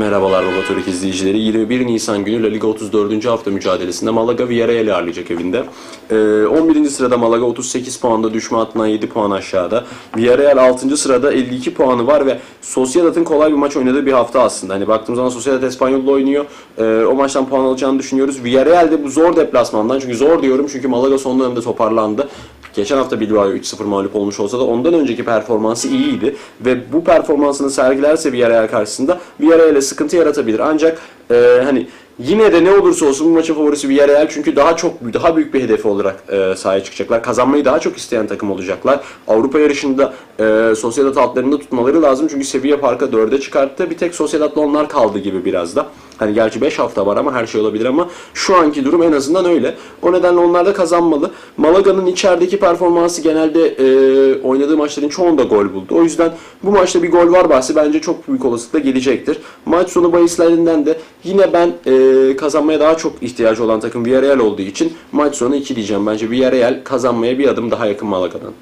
Merhabalar Baba Türk izleyicileri. 21 Nisan günü La Liga 34. hafta mücadelesinde Malaga Villarreal'i ağırlayacak evinde. Ee, 11. sırada Malaga 38 puanda düşme hattından 7 puan aşağıda. Villarreal 6. sırada 52 puanı var ve Sociedad'ın kolay bir maç oynadığı bir hafta aslında. Hani baktığımız zaman Sociedad Espanyol'la oynuyor. Ee, o maçtan puan alacağını düşünüyoruz. Villarreal de bu zor deplasmandan çünkü zor diyorum çünkü Malaga son dönemde toparlandı. Geçen hafta Bilbao'ya 3-0 mağlup olmuş olsa da ondan önceki performansı iyiydi. Ve bu performansını sergilerse Villarreal karşısında Villarreal'e sıkıntı yaratabilir. Ancak e, hani yine de ne olursa olsun bu maçın favorisi Villarreal çünkü daha çok daha büyük bir hedefi olarak e, sahaya çıkacaklar. Kazanmayı daha çok isteyen takım olacaklar. Avrupa yarışında e, Sociedad altlarında tutmaları lazım çünkü seviye farkı 4'e çıkarttı. Bir tek Sociedad'la onlar kaldı gibi biraz da. Hani gerçi 5 hafta var ama her şey olabilir ama şu anki durum en azından öyle. O nedenle onlar da kazanmalı. Malaga'nın içerideki performansı genelde e, oynadığı maçların çoğunda gol buldu. O yüzden bu maçta bir gol var bahsi bence çok büyük olasılıkla gelecektir. Maç sonu bahislerinden de yine ben e, kazanmaya daha çok ihtiyacı olan takım Villarreal olduğu için maç sonu 2 diyeceğim. Bence Villarreal kazanmaya bir adım daha yakın Malaga'dan.